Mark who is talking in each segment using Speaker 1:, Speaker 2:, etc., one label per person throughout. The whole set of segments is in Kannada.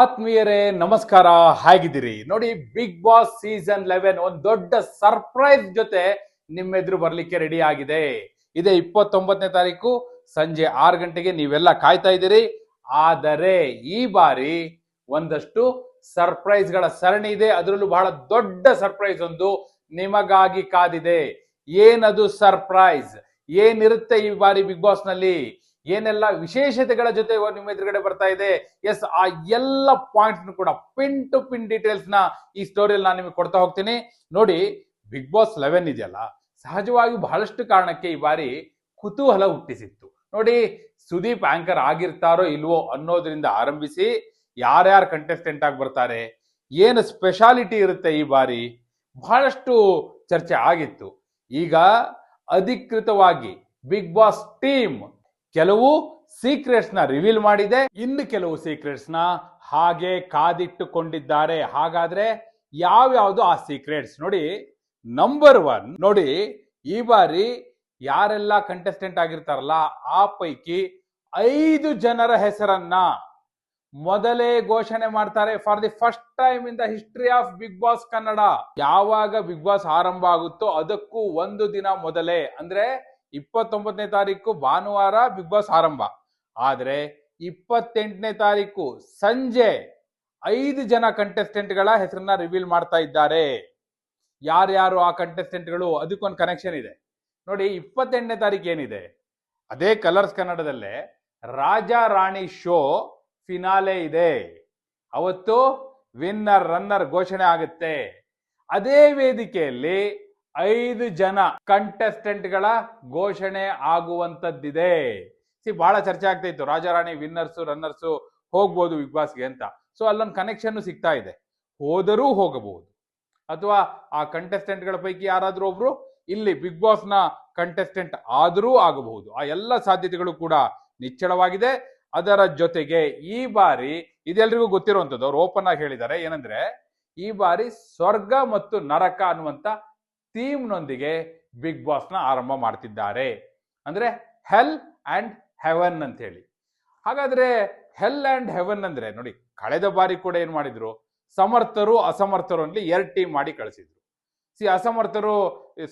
Speaker 1: ಆತ್ಮೀಯರೇ, ನಮಸ್ಕಾರ, ಹೇಗಿದ್ದೀರಿ. ನೋಡಿ ಬಿಗ್ ಬಾಸ್ ಸೀಸನ್ ಲೆವೆನ್ ಒಂದು ದೊಡ್ಡ ಸರ್ಪ್ರೈಸ್ ಜೊತೆ ನಿಮ್ಮ ಎದುರು ಬರ್ಲಿಕ್ಕೆ ರೆಡಿ ಆಗಿದೆ. ಇದೇ ಇಪ್ಪತ್ತೊಂಬತ್ತನೇ ತಾರೀಕು, ಸಂಜೆ ಆರು ಗಂಟೆಗೆ ನೀವೆಲ್ಲ ಕಾಯ್ತಾ ಇದ್ದೀರಿ. ಆದರೆ, ಈ ಬಾರಿ ಒಂದಷ್ಟು ಸರ್ಪ್ರೈಸ್ಗಳ ಸರಣಿ ಇದೆ. ಅದರಲ್ಲೂ ಬಹಳ ದೊಡ್ಡ ಸರ್ಪ್ರೈಸ್ ಒಂದು ನಿಮಗಾಗಿ ಕಾದಿದೆ. ಏನದು ಸರ್ಪ್ರೈಸ್ ಏನಿರುತ್ತೆ ಈ ಬಾರಿ ಬಿಗ್ ಬಾಸ್ನಲ್ಲಿ? ಏನೆಲ್ಲ ವಿಶೇಷತೆಗಳ ಜೊತೆ ನಿಮ್ಮ ಎದುರುಗಡೆ ಬರ್ತಾ ಇದೆ? ಎಸ್ ಆ ಎಲ್ಲ ಪಾಯಿಂಟ್ಸ್ ಕೂಡ ಪಿನ್ ಟು ಪಿನ್ ಡೀಟೇಲ್ಸ್ನ ಈ ಸ್ಟೋರಿಯಲ್ಲಿ ನಾನು ನಿಮಗೆ ಕೊಡ್ತಾ ಹೋಗ್ತೀನಿ. ನೋಡಿ ಬಿಗ್ ಬಾಸ್ ಲೆವೆನ್ ಇದೆಯಲ್ಲ ಸಹಜವಾಗಿ ಬಹಳಷ್ಟು ಕಾರಣಕ್ಕೆ ಈ ಬಾರಿ ಕುತೂಹಲ ಹುಟ್ಟಿಸಿತ್ತು. ನೋಡಿ, ಸುದೀಪ್ ಆಂಕರ್ ಆಗಿರ್ತಾರೋ ಇಲ್ವೋ ಅನ್ನೋದ್ರಿಂದ ಆರಂಭಿಸಿ ಯಾರ್ಯಾರು ಕಂಟೆಸ್ಟೆಂಟ್ ಆಗಿ ಬರ್ತಾರೆ, ಏನು ಸ್ಪೆಷಾಲಿಟಿ ಇರುತ್ತೆ ಈ ಬಾರಿ ಬಹಳಷ್ಟು ಚರ್ಚೆ ಆಗಿತ್ತು. ಈಗ ಅಧಿಕೃತವಾಗಿ ಬಿಗ್ ಬಾಸ್ ಟೀಮ್ ಕೆಲವು ಸೀಕ್ರೆಟ್ಸ್ನ ರಿವೀಲ್ ಮಾಡಿದೆ. ಇನ್ನು ಕೆಲವು ಸೀಕ್ರೆಟ್ಸ್ನ ಹಾಗೆ ಕಾದಿಟ್ಟುಕೊಂಡಿದ್ದಾರೆ. ಹಾಗಾದ್ರೆ ಯಾವ್ಯಾವ್ದು ಆ ಸೀಕ್ರೆಟ್ಸ್ ನೋಡಿ ನಂಬರ್ ಒನ್ ನೋಡಿ, ಈ ಬಾರಿ ಯಾರೆಲ್ಲ ಕಂಟೆಸ್ಟೆಂಟ್ ಆಗಿರ್ತಾರಲ್ಲ, ಆ ಪೈಕಿ ಐದು ಜನರ ಹೆಸರನ್ನ ಮೊದಲೇ ಘೋಷಣೆ ಮಾಡ್ತಾರೆ for the first time in the history of Bigg Boss Kannada ಯಾವಾಗ ಬಿಗ್ ಬಾಸ್ ಆರಂಭ ಆಗುತ್ತೋ ಅದಕ್ಕೂ ಒಂದು ದಿನ ಮೊದಲೇ. ಅಂದ್ರೆ ಇಪ್ಪತ್ತೊಂಬತ್ತನೇ ತಾರೀಕು ಭಾನುವಾರ ಬಿಗ್ ಬಾಸ್ ಆರಂಭ. ಆದರೆ ಇಪ್ಪತ್ತೆಂಟನೇ ತಾರೀಕು ಸಂಜೆ ಐದು ಜನ ಕಂಟೆಸ್ಟೆಂಟ್ಗಳ ಹೆಸರನ್ನ ರಿವೀಲ್ ಮಾಡ್ತಾ ಇದ್ದಾರೆ. ಯಾರ್ಯಾರು ಆ ಕಂಟೆಸ್ಟೆಂಟ್ಗಳು ಅದಕ್ಕೊಂದು ಕನೆಕ್ಷನ್ ಇದೆ. ನೋಡಿ, ಇಪ್ಪತ್ತೆಂಟನೇ ತಾರೀಕು ಏನಿದೆ? ಅದೇ ಕಲರ್ಸ್ ಕನ್ನಡದಲ್ಲೇ ರಾಜ ರಾಣಿ ಶೋ ಫಿನಾಲೆ ಇದೆ. ಅವತ್ತು ವಿನ್ನರ್ ರನ್ನರ್ ಘೋಷಣೆ ಆಗುತ್ತೆ. ಅದೇ ವೇದಿಕೆಯಲ್ಲಿ ಐದು ಜನ ಕಂಟೆಸ್ಟೆಂಟ್ಗಳ ಘೋಷಣೆ ಆಗುವಂತದ್ದಿದೆ ಸಿ, ಬಹಳ ಚರ್ಚೆ ಆಗ್ತಾ ಇತ್ತು. ರಾಜಾರಾಣಿ ವಿನ್ನರ್ಸ್ ರನ್ನರ್ಸ್ ಹೋಗ್ಬೋದು ಬಿಗ್ ಬಾಸ್ಗೆ ಅಂತ. ಸೊ ಅಲ್ಲೊಂದು ಕನೆಕ್ಷನ್ ಸಿಗ್ತಾ ಇದೆ. ಹೋದರೂ ಹೋಗಬಹುದು. ಅಥವಾ ಆ ಕಂಟೆಸ್ಟೆಂಟ್ಗಳ ಪೈಕಿ ಯಾರಾದರೂ ಒಬ್ರು, ಇಲ್ಲಿ ಬಿಗ್ ಬಾಸ್ನ ಕಂಟೆಸ್ಟೆಂಟ್ ಆದರೂ ಆಗಬಹುದು. ಆ ಎಲ್ಲ ಸಾಧ್ಯತೆಗಳು ಕೂಡ ನಿಚ್ಚಳವಾಗಿದೆ. ಅದರ ಜೊತೆಗೆ ಈ ಬಾರಿ ಇದೆಲ್ಲರಿಗೂ ಗೊತ್ತಿರುವಂತದ್ದು ಅವ್ರು ಓಪನ್ ಆಗಿ ಹೇಳಿದ್ದಾರೆ. ಏನಂದ್ರೆ, ಈ ಬಾರಿ ಸ್ವರ್ಗ ಮತ್ತು ನರಕ ಅನ್ನುವಂತ ಥೀಮ್ ನೊಂದಿಗೆ ಬಿಗ್ ಬಾಸ್ನ ಆರಂಭ ಮಾಡ್ತಿದ್ದಾರೆ. ಅಂದ್ರೆ ಹೆಲ್ ಆ್ಯಂಡ್ ಹೆವನ್ ಅಂತ ಹೇಳಿ ಹಾಗಾದ್ರೆ ಹೆಲ್ ಆ್ಯಂಡ್ ಹೆವನ್ ಅಂದ್ರೆ ನೋಡಿ, ಕಳೆದ ಬಾರಿ ಕೂಡ ಏನು ಮಾಡಿದ್ರು? ಸಮರ್ಥರು, ಅಸಮರ್ಥರು ಎರಡು ಟೀಮ್ ಮಾಡಿ ಕಳಿಸಿದ್ರು. ಸಿ ಅಸಮರ್ಥರು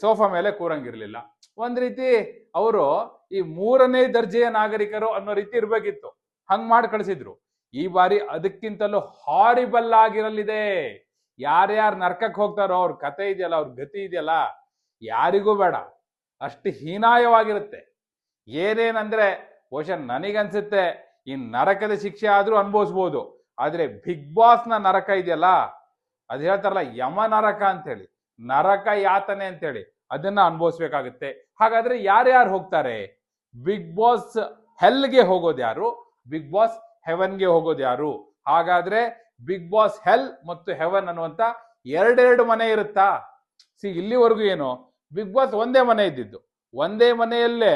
Speaker 1: ಸೋಫಾ ಮೇಲೆ ಕೂರಂಗಿರ್ಲಿಲ್ಲ. ಒಂದ್ ರೀತಿ ಅವರು ಈ ಮೂರನೇ ದರ್ಜೆಯ ನಾಗರಿಕರು ಅನ್ನೋ ರೀತಿ ಇರ್ಬೇಕಿತ್ತು. ಹಂಗ್ ಮಾಡಿ ಕಳಿಸಿದ್ರು. ಈ ಬಾರಿ ಅದಕ್ಕಿಂತಲೂ ಹಾರಿಬಲ್ ಆಗಿರಲಿದೆ. ಯಾರ್ಯಾರು ನರ್ಕಕ್ಕೆ ಹೋಗ್ತಾರೋ ಅವ್ರ ಕತೆ ಇದೆಯಲ್ಲ, ಅವ್ರ ಗತಿ ಇದೆಯಲ್ಲ, ಯಾರಿಗೂ ಬೇಡ. ಅಷ್ಟು ಹೀನಾಯವಾಗಿರುತ್ತೆ. ಏನೇನಂದ್ರೆ, ಬಹುಶಃ ನನಗನ್ಸುತ್ತೆ, ಈ ನರಕದ ಶಿಕ್ಷೆ ಆದ್ರೂ ಅನುಭವಿಸ್ಬೋದು. ಆದ್ರೆ ಬಿಗ್ ಬಾಸ್ನ ನರಕ ಇದೆಯಲ್ಲ, ಅದು ಹೇಳ್ತಾರಲ್ಲ, ಯಮ ನರಕ ಅಂತೇಳಿ ನರಕ ಯಾತನೆ ಅಂತೇಳಿ ಅದನ್ನ ಅನುಭವಿಸ್ಬೇಕಾಗುತ್ತೆ. ಹಾಗಾದ್ರೆ ಯಾರ್ಯಾರು ಹೋಗ್ತಾರೆ? ಬಿಗ್ ಬಾಸ್ ಹೆಲ್ಗೆ ಹೋಗೋದು ಯಾರು ಬಿಗ್ ಬಾಸ್ ಹೆವನ್ಗೆ ಹೋಗೋದು ಯಾರು ಹಾಗಾದ್ರೆ ಬಿಗ್ ಬಾಸ್ ಹೆಲ್ ಮತ್ತು ಹೆವನ್ ಅನ್ನುವಂತ ಎರಡೆರಡು ಮನೆ ಇರುತ್ತಾ? ಸಿ, ಇಲ್ಲಿವರೆಗೂ ಏನು? ಬಿಗ್ ಬಾಸ್ ಒಂದೇ ಮನೆ ಇದ್ದಿದ್ದು. ಒಂದೇ ಮನೆಯಲ್ಲೇ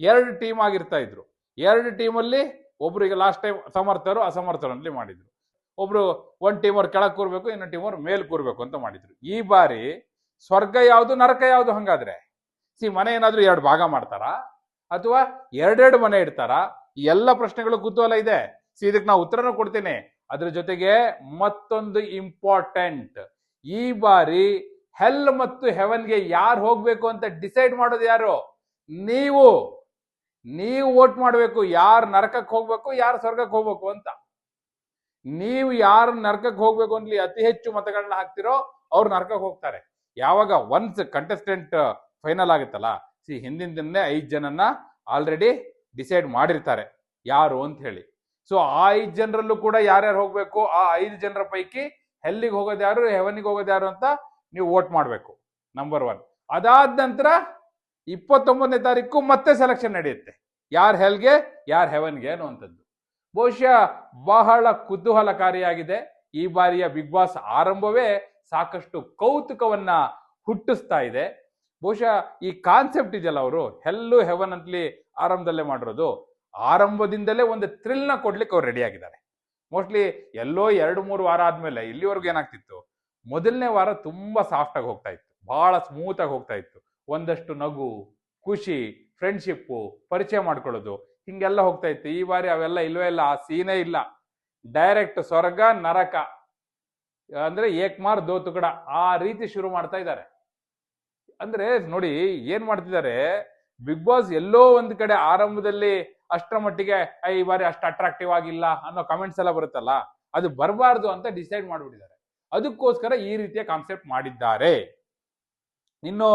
Speaker 1: ಎರಡು ಟೀಮ್ ಆಗಿರ್ತಾ ಇದ್ರು. ಎರಡು ಟೀಮಲ್ಲಿ ಒಬ್ಬರಿಗೆ ಲಾಸ್ಟ್ ಟೈಮ್ ಸಮರ್ಥರು ಅಸಮರ್ಥರು ಅಂತಲೇ ಮಾಡಿದ್ರು. ಒಬ್ರು ಒನ್ ಟೀಮ್ ಅವ್ರು ಕೆಳಗೆ ಕೂರ್ಬೇಕು, ಇನ್ನೊಂದು ಟೀಮ್ ಅವ್ರು ಮೇಲ್ ಕೂರ್ಬೇಕು ಅಂತ ಮಾಡಿದ್ರು. ಈ ಬಾರಿ ಸ್ವರ್ಗ ಯಾವುದು, ನರಕ ಯಾವುದು ಹಂಗಾದ್ರೆ? ಸಿ, ಮನೆ ಏನಾದರೂ ಎರಡು ಭಾಗ ಮಾಡ್ತಾರಾ? ಅಥವಾ ಎರಡೆರಡು ಮನೆ ಇಡ್ತಾರಾ? ಎಲ್ಲ ಪ್ರಶ್ನೆಗಳು ಕುತೂಹಲ ಇದೆ. ಸಿ, ಇದಕ್ಕೆ ನಾವು ಉತ್ತರನೂ ಕೊಡ್ತೀನಿ. ಅದ್ರ ಜೊತೆಗೆ ಮತ್ತೊಂದು ಇಂಪಾರ್ಟೆಂಟ್ ಈ ಬಾರಿ ಹೆಲ್ ಮತ್ತು ಹೆವನ್ಗೆ ಯಾರು ಹೋಗ್ಬೇಕು ಅಂತ ಡಿಸೈಡ್ ಮಾಡೋದು ಯಾರು? ನೀವು. ನೀವು ವೋಟ್ ಮಾಡಬೇಕು ಯಾರು ನರಕಕ್ಕೆ ಹೋಗ್ಬೇಕು, ಯಾರು ಸ್ವರ್ಗಕ್ಕೆ ಹೋಗ್ಬೇಕು ಅಂತ. ನೀವು ಯಾರು ನರಕಕ್ಕೆ ಹೋಗ್ಬೇಕು ಅಂತ ಅತಿ ಹೆಚ್ಚು ಮತಗಳನ್ನ ಹಾಕ್ತಿರೋ ಅವ್ರು ನರಕಕ್ಕೆ ಹೋಗ್ತಾರೆ. ಯಾವಾಗ? ಒನ್ಸ್ ಕಂಟೆಸ್ಟೆಂಟ್ ಫೈನಲ್ ಆಗುತ್ತಲ್ಲ? ಸಿ ಹಿಂದಿನ ದಿನ ಐದು ಜನನ್ನ ಆಲ್ರೆಡಿ ಡಿಸೈಡ್ ಮಾಡಿರ್ತಾರೆ. ಯಾರು ಅಂತ ಹೇಳಿ. ಸೊ ಆ ಐದು ಜನರಲ್ಲೂ ಕೂಡ ಯಾರ್ಯಾರು ಹೋಗ್ಬೇಕು, ಆ ಐದು ಜನರ ಪೈಕಿ ಹೆಲ್ಲಿಗೆ ಹೋಗೋದು ಯಾರು ಹೆವನಿಗೆ ಹೋಗೋದು ಯಾರು ಅಂತ ನೀವು ವೋಟ್ ಮಾಡಬೇಕು. ನಂಬರ್ ಒನ್ ಅದಾದ ನಂತರ ಇಪ್ಪತ್ತೊಂಬತ್ತನೇ ತಾರೀಕು ಮತ್ತೆ ಸೆಲೆಕ್ಷನ್ ನಡೆಯುತ್ತೆ. ಯಾರ್ ಹೆಲ್ಗೆ ಯಾರ್ ಹೆವನ್ಗೆ ಅನ್ನುವಂಥದ್ದು. ಬಹುಶಃ ಬಹಳ ಕುತೂಹಲಕಾರಿಯಾಗಿದೆ. ಈ ಬಾರಿಯ ಬಿಗ್ ಬಾಸ್ ಆರಂಭವೇ ಸಾಕಷ್ಟು ಕೌತುಕವನ್ನ ಹುಟ್ಟಿಸ್ತಾ ಇದೆ. ಬಹುಶಃ ಈ ಕಾನ್ಸೆಪ್ಟ್ ಇದೆಯಲ್ಲ ಅವರು? ಹೆಲ್ಲು ಹೆವನ್ ಅಂತಲಿ ಆರಂಭದಲ್ಲೇ ಮಾಡಿರೋದು. ಆರಂಭದಿಂದಲೇ ಒಂದು ಥ್ರಿಲ್ನ ಕೊಡ್ಲಿಕ್ಕೆ ಅವ್ರು ರೆಡಿ ಆಗಿದ್ದಾರೆ. ಮೋಸ್ಟ್ಲಿ ಎಲ್ಲೋ ಎರಡು ಮೂರು ವಾರ ಆದ್ಮೇಲೆ ಇಲ್ಲಿವರೆಗೂ ಏನಾಗ್ತಿತ್ತು, ಮೊದಲನೇ ವಾರ ತುಂಬಾ ಸಾಫ್ಟ್ ಆಗಿ ಹೋಗ್ತಾ ಇತ್ತು ಬಹಳ ಸ್ಮೂತ್ ಆಗಿ ಹೋಗ್ತಾ ಇತ್ತು. ಒಂದಷ್ಟು ನಗು, ಖುಷಿ ಫ್ರೆಂಡ್ಶಿಪ್ಪು ಪರಿಚಯ ಮಾಡ್ಕೊಳ್ಳೋದು, ಹಿಂಗೆಲ್ಲ ಹೋಗ್ತಾ ಇತ್ತು. ಈ ಬಾರಿ ಅವೆಲ್ಲ ಇಲ್ವೇ ಇಲ್ಲ, ಆ ಸೀನೇ ಇಲ್ಲ. ಡೈರೆಕ್ಟ್ ಸ್ವರ್ಗ, ನರಕ, ಅಂದ್ರೆ ಏಕ್ಮಾರ್ ದೋತುಗಡ ಆ ರೀತಿ ಶುರು ಮಾಡ್ತಾ ಇದ್ದಾರೆ. ಅಂದ್ರೆ ನೋಡಿ ಏನ್ ಮಾಡ್ತಿದ್ದಾರೆ ಬಿಗ್ ಬಾಸ್ ಎಲ್ಲೋ ಒಂದ್ ಕಡೆ ಆರಂಭದಲ್ಲಿ ಅಷ್ಟರ ಮಟ್ಟಿಗೆ ಈ ಬಾರಿ ಅಷ್ಟು ಅಟ್ರಾಕ್ಟಿವ್ ಆಗಿಲ್ಲ ಅನ್ನೋ ಕಮೆಂಟ್ಸ್ ಎಲ್ಲ ಬರುತ್ತಲ್ಲ, ಅದು ಬರಬಾರ್ದು ಅಂತ ಡಿಸೈಡ್ ಮಾಡಿಬಿಟ್ಟಿದ್ದಾರೆ. ಅದಕ್ಕೋಸ್ಕರ ಈ ರೀತಿಯ ಕಾನ್ಸೆಪ್ಟ್ ಮಾಡಿದ್ದಾರೆ. ಇನ್ನು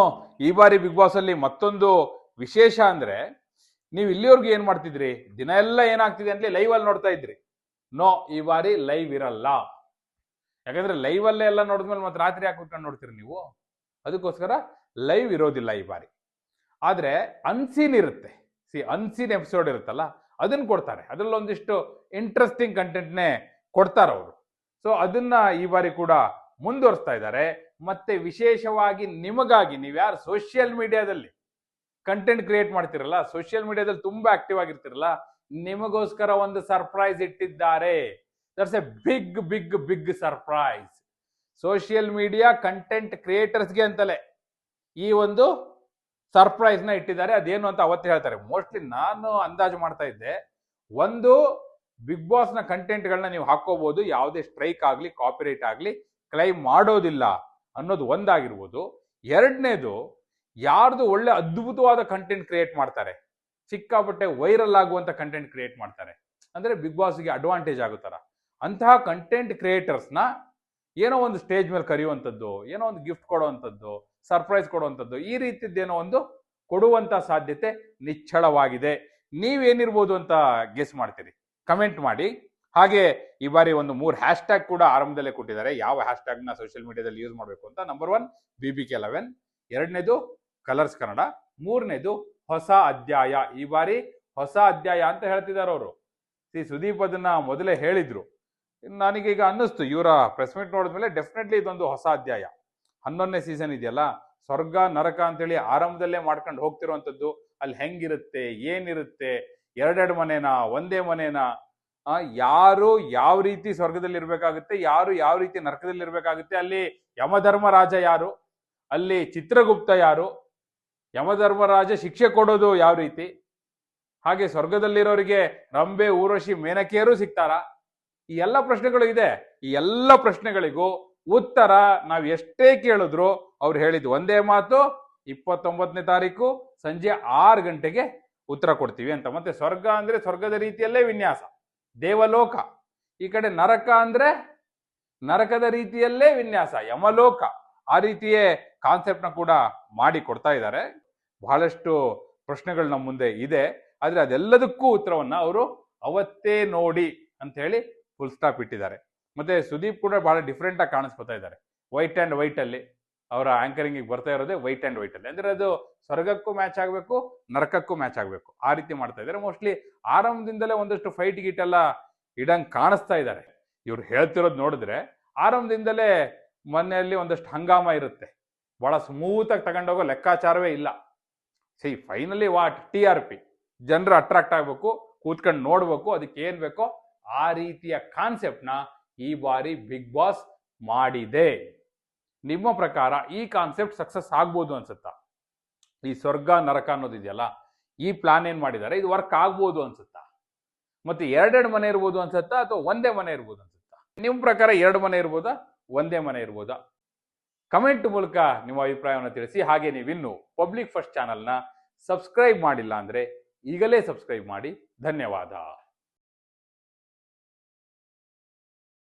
Speaker 1: ಈ ಬಾರಿ ಬಿಗ್ ಬಾಸ್ ಅಲ್ಲಿ ಮತ್ತೊಂದು ವಿಶೇಷ ಅಂದ್ರೆ, ನೀವು ಇಲ್ಲಿವರೆಗೂ ಏನ್ ಮಾಡ್ತಿದ್ರಿ? ದಿನ ಎಲ್ಲ ಏನಾಗ್ತಿದೆ ಅಂತ ಲೈವ್ ಅಲ್ಲಿ ನೋಡ್ತಾ ಇದ್ರಿ. ನೋ, ಈ ಬಾರಿ ಲೈವ್ ಇರಲ್ಲ. ಯಾಕಂದ್ರೆ ಲೈವ್ ಅಲ್ಲೇ ಎಲ್ಲ ನೋಡಿದ್ಮೇಲೆ ಮತ್ತೆ ರಾತ್ರಿ ಯಾಕೆ ಕೂತ್ಕೊಂಡು ನೋಡ್ತೀರಿ ನೀವು? ಅದಕ್ಕೋಸ್ಕರ ಲೈವ್ ಇರೋದಿಲ್ಲ ಈ ಬಾರಿ. ಆದ್ರೆ ಅನ್ಸೀನ್ ಇರುತ್ತೆ. ಸಿ ಅನ್ಸೀನ್ ಎಪಿಸೋಡ್ ಇರುತ್ತಲ್ಲ, ಅದನ್ನ ಕೊಡ್ತಾರೆ. ಅದ್ರಲ್ಲಿ ಒಂದಿಷ್ಟು ಇಂಟ್ರೆಸ್ಟಿಂಗ್ ಕಂಟೆಂಟ್ನೇ ಕೊಡ್ತಾರೆ ಅವರು. ಸೊ ಅದನ್ನ ಈ ಬಾರಿ ಕೂಡ ಮುಂದುವರಿಸ್ತಾ ಇದ್ದಾರೆ. ಮತ್ತೆ ವಿಶೇಷವಾಗಿ ನಿಮಗಾಗಿ, ನೀವು ಯಾರು ಸೋಷಿಯಲ್ ಮೀಡಿಯಾದಲ್ಲಿ ಕಂಟೆಂಟ್ ಕ್ರಿಯೇಟ್ ಮಾಡ್ತಿರಲ್ಲ ಸೋಷಿಯಲ್ ಮೀಡಿಯಾದಲ್ಲಿ ತುಂಬಾ ಆಕ್ಟಿವ್ ಆಗಿರ್ತಿರಲ್ಲ, ನಿಮಗೋಸ್ಕರ ಒಂದು ಸರ್ಪ್ರೈಸ್ ಇಟ್ಟಿದ್ದಾರೆ. That's a big big big surprise social media content ಕ್ರಿಯೇಟರ್ಸ್ಗೆ ಅಂತಲೇ ಈ ಒಂದು ಸರ್ಪ್ರೈಸ್ನ ಇಟ್ಟಿದ್ದಾರೆ. ಅದೇನು ಅಂತ ಅವತ್ತು ಹೇಳ್ತಾರೆ. ಮೋಸ್ಟ್ಲಿ ನಾನು ಅಂದಾಜು ಮಾಡ್ತಾ ಇದ್ದೆ. ಒಂದು ಬಿಗ್ ಬಾಸ್ನ ಕಂಟೆಂಟ್ ಗಳನ್ನ ನೀವು ಹಾಕೋಬಹುದು ಯಾವುದೇ ಸ್ಟ್ರೈಕ್ ಆಗಲಿ ಕಾಪಿರೈಟ್ ಆಗಲಿ ಕ್ಲೈಮ್ ಮಾಡೋದಿಲ್ಲ ಅನ್ನೋದು ಒಂದಾಗಿರ್ಬೋದು. ಎರಡನೇದು, ಯಾರ್ದು ಒಳ್ಳೆ ಅದ್ಭುತವಾದ ಕಂಟೆಂಟ್ ಕ್ರಿಯೇಟ್ ಮಾಡ್ತಾರೆ, ಸಿಕ್ಕಾಪಟ್ಟೆ ವೈರಲ್ ಆಗುವಂತ ಕಂಟೆಂಟ್ ಕ್ರಿಯೇಟ್ ಮಾಡ್ತಾರೆ. ಅಂದ್ರೆ ಬಿಗ್ ಬಾಸ್ಗೆ ಅಡ್ವಾಂಟೇಜ್ ಆಗುತ್ತಾರ ಅಂತಹ ಕಂಟೆಂಟ್ ಕ್ರಿಯೇಟರ್ಸ್ನ ಏನೋ ಒಂದು ಸ್ಟೇಜ್ ಮೇಲೆ ಕರೆಯುವಂಥದ್ದು, ಏನೋ ಒಂದು ಗಿಫ್ಟ್ ಕೊಡುವಂಥದ್ದು ಸರ್ಪ್ರೈಸ್ ಕೊಡುವಂಥದ್ದು. ಈ ರೀತಿದ್ದೇನೋ ಒಂದು ಕೊಡುವಂತ ಸಾಧ್ಯತೆ ನಿಚ್ಚಳವಾಗಿದೆ. ನೀವೇನಿರ್ಬೋದು ಅಂತ ಗೆಸ್ ಮಾಡ್ತೀರಿ? ಕಮೆಂಟ್ ಮಾಡಿ. ಹಾಗೆ ಈ ಬಾರಿ ಒಂದು ಮೂರು ಹ್ಯಾಶ್ ಟ್ಯಾಗ್ ಕೂಡ ಆರಂಭದಲ್ಲೇ ಕೊಟ್ಟಿದ್ದಾರೆ. ಯಾವ ಹ್ಯಾಶ್ ಟ್ಯಾಗ್ನ ಸೋಷಿಯಲ್ ಮೀಡಿಯಾದಲ್ಲಿ ಯೂಸ್ ಮಾಡಬೇಕು ಅಂತ? Number one B B K eleven ಎರಡನೇದು ಕಲರ್ಸ್ ಕನ್ನಡ ಮೂರನೇದು, ಹೊಸ ಅಧ್ಯಾಯ. ಈ ಬಾರಿ ಹೊಸ ಅಧ್ಯಾಯ ಅಂತ ಹೇಳ್ತಿದ್ದಾರೆ ಅವರು. ಸಿ ಸುದೀಪ್ ಅದನ್ನ ಮೊದಲೇ ಹೇಳಿದ್ರು. ನನಗೀಗ ಅನ್ನಿಸ್ತು. ಇವರ ಪ್ರೆಸ್ ಮೀಟ್ ನೋಡಿದ್ಮೇಲೆ ಡೆಫಿನೆಟ್ಲಿ ಇದೊಂದು ಹೊಸ ಅಧ್ಯಾಯ. ಹನ್ನೊಂದನೇ ಸೀಸನ್ ಇದೆಯಲ್ಲ, ಸ್ವರ್ಗ, ನರಕ ಅಂತೇಳಿ ಆರಂಭದಲ್ಲೇ ಮಾಡ್ಕೊಂಡು ಹೋಗ್ತಿರುವಂಥದ್ದು, ಅಲ್ಲಿ ಹೆಂಗಿರುತ್ತೆ, ಏನಿರುತ್ತೆ, ಎರಡೆರಡು ಮನೆನಾ, ಒಂದೇ ಮನೆನಾ ಯಾರು ಯಾವ ರೀತಿ ಸ್ವರ್ಗದಲ್ಲಿ ಇರ್ಬೇಕಾಗುತ್ತೆ ಯಾರು ಯಾವ ರೀತಿ ನರಕದಲ್ಲಿ ಇರ್ಬೇಕಾಗುತ್ತೆ ಅಲ್ಲಿ ಯಮಧರ್ಮರಾಜ ಯಾರು, ಅಲ್ಲಿ ಚಿತ್ರಗುಪ್ತ ಯಾರು, ಯಮಧರ್ಮರಾಜ ಶಿಕ್ಷೆ ಕೊಡೋದು ಯಾವ ರೀತಿ, ಹಾಗೆ ಸ್ವರ್ಗದಲ್ಲಿರೋರಿಗೆ ರಂಬೆ, ಊರ್ವಶಿ, ಮೇನಕೆಯರು ಸಿಗ್ತಾರಾ? ಈ ಎಲ್ಲ ಪ್ರಶ್ನೆಗಳು ಇದೆ. ಈ ಎಲ್ಲ ಪ್ರಶ್ನೆಗಳಿಗೂ ಉತ್ತರ ನಾವು ಎಷ್ಟೇ ಕೇಳಿದ್ರು ಅವ್ರು ಹೇಳಿದ್ದು ಒಂದೇ ಮಾತು ಇಪ್ಪತ್ತೊಂಬತ್ತನೇ ತಾರೀಕು ಸಂಜೆ ಆರು ಗಂಟೆಗೆ ಉತ್ತರ ಕೊಡ್ತೀವಿ ಅಂತ. ಮತ್ತೆ ಸ್ವರ್ಗ ಅಂದ್ರೆ ಸ್ವರ್ಗದ ರೀತಿಯಲ್ಲೇ ವಿನ್ಯಾಸ. ದೇವಲೋಕ. ಈ ಕಡೆ ನರಕ ಅಂದ್ರೆ ನರಕದ ರೀತಿಯಲ್ಲೇ ವಿನ್ಯಾಸ, ಯಮಲೋಕ. ಆ ರೀತಿಯೇ ಕಾನ್ಸೆಪ್ಟ್ನ ಕೂಡ ಮಾಡಿ ಕೊಡ್ತಾ ಇದ್ದಾರೆ. ಬಹಳಷ್ಟು ಪ್ರಶ್ನೆಗಳು ನಮ್ಮ ಮುಂದೆ ಇದೆ. ಆದರೆ ಅದೆಲ್ಲದಕ್ಕೂ ಉತ್ತರವನ್ನು ಅವರು ಅವತ್ತೇ ನೋಡಿ ಅಂತ ಹೇಳಿ ಫುಲ್ ಸ್ಟಾಪ್ ಇಟ್ಟಿದ್ದಾರೆ. ಮತ್ತೆ ಸುದೀಪ್ ಕೂಡ ಬಹಳ ಡಿಫ್ರೆಂಟ್ ಆಗಿ ಕಾಣಿಸ್ಕೊತಾ ಇದ್ದಾರೆ. ವೈಟ್ ಅಂಡ್ ವೈಟ್ ಅಲ್ಲಿ ಅವರ ಆಂಕರಿಂಗ್ ಬರ್ತಾ ಇರೋದೇ ವೈಟ್ ಅಂಡ್ ವೈಟ್ ಅಲ್ಲಿ. ಅಂದ್ರೆ ಅದು ಸ್ವರ್ಗಕ್ಕೂ ಮ್ಯಾಚ್ ಆಗಬೇಕು, ನರಕಕ್ಕೂ ಮ್ಯಾಚ್ ಆಗಬೇಕು. ಆ ರೀತಿ ಮಾಡ್ತಾ ಇದ್ದಾರೆ. ಮೋಸ್ಟ್ಲಿ ಆರಂಭದಿಂದಲೇ ಒಂದಷ್ಟು ಫೈಟ್ ಗೀಟ್ ಎಲ್ಲ ಇಡಂಗ್ ಕಾಣಿಸ್ತಾ ಇದ್ದಾರೆ. ಇವ್ರು ಹೇಳ್ತಿರೋದು ನೋಡಿದ್ರೆ ಆರಂಭದಿಂದಲೇ ಮನೆಯಲ್ಲಿ ಒಂದಷ್ಟು ಹಂಗಾಮ ಇರುತ್ತೆ. ಬಹಳ ಸ್ಮೂತ್ ಆಗಿ ತಗೊಂಡೋಗೋ ಲೆಕ್ಕಾಚಾರವೇ ಇಲ್ಲ. See finally what T R P ಜನರು ಅಟ್ರಾಕ್ಟ್ ಆಗಬೇಕು, ಕೂತ್ಕೊಂಡು ನೋಡ್ಬೇಕು ಅದಕ್ಕೆ ಏನ್ ಬೇಕೋ ಆ ರೀತಿಯ ಕಾನ್ಸೆಪ್ಟ್ನ ಈ ಬಾರಿ ಬಿಗ್ ಬಾಸ್ ಮಾಡಿದೆ. ನಿಮ್ಮ ಪ್ರಕಾರ ಈ ಕಾನ್ಸೆಪ್ಟ್ ಸಕ್ಸಸ್ ಆಗ್ಬೋದು ಅನ್ಸುತ್ತಾ? ಈ ಸ್ವರ್ಗ, ನರಕ ಅನ್ನೋದಿದೆಯಲ್ಲ, ಈ ಪ್ಲಾನ್ ಏನ್ ಮಾಡಿದ್ದಾರೆ? ಇದು ವರ್ಕ್ ಆಗ್ಬೋದು ಅನ್ಸುತ್ತಾ? ಮತ್ತೆ ಎರಡೆರಡು ಮನೆ ಇರ್ಬೋದು ಅನ್ಸುತ್ತಾ ಅಥವಾ ಒಂದೇ ಮನೆ ಇರ್ಬೋದು ಅನ್ಸುತ್ತಾ? ನಿಮ್ಮ ಪ್ರಕಾರ ಎರಡು ಮನೆ ಇರ್ಬೋದಾ? ಒಂದೇ ಮನೆ ಇರ್ಬೋದಾ? ಕಮೆಂಟ್ ಮೂಲಕ ನಿಮ್ಮ ಅಭಿಪ್ರಾಯವನ್ನು ತಿಳಿಸಿ. ಹಾಗೆ ನೀವಿನ್ನು ಪಬ್ಲಿಕ್ ಫಸ್ಟ್ ಚಾನಲ್ನ ಸಬ್ಸ್ಕ್ರೈಬ್ ಮಾಡಿಲ್ಲ ಅಂದರೆ ಈಗಲೇ ಸಬ್ಸ್ಕ್ರೈಬ್ ಮಾಡಿ. ಧನ್ಯವಾದ.